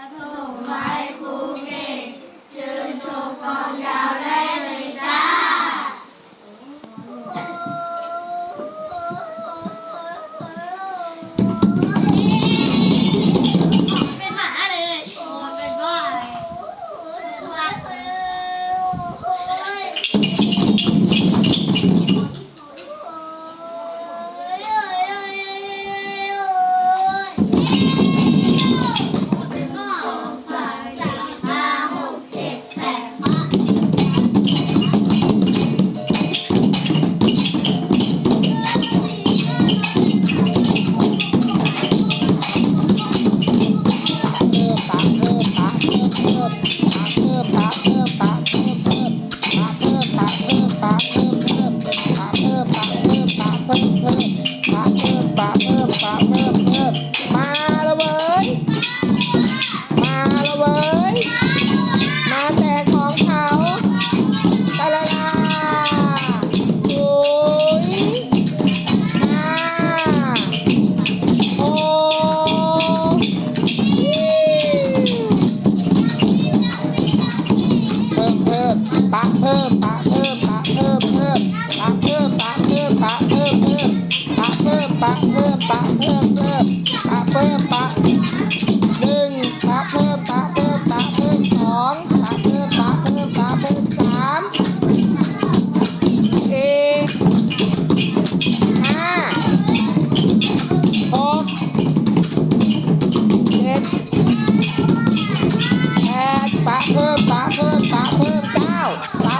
ส่งไว้ครูเก่งชื่นชมกองยาวได้เลยจ้าเป็นหมาเลยโอ้เป็นบ้าเลยบ้าเลยเป็น พิ่มเพิ่มเพิ่มปะเพิ่มปะเพิ่มปะเพิ่มเพิ่มมาแล้วเว้ยมาแล้วเว้ยมาแจกของเขาตะละลาโอ้ยมาโอ้เพิ่มเพิ่มปะเพิ่มปะเพิ่ม ปะเพิ่มปะเพิ่มเพิ่มปะเพิ่มปะหนึ่งปะเพิ่มปะเพิ่มปะเพิ่มสองปะเพิ่มปะเพิ่มปะเพิ่มสามสี่ห้าหกเจ็ดแปดปะเพิ่มปะเพิ่มปะเพิ่มเก้าปะเพิ่มปะ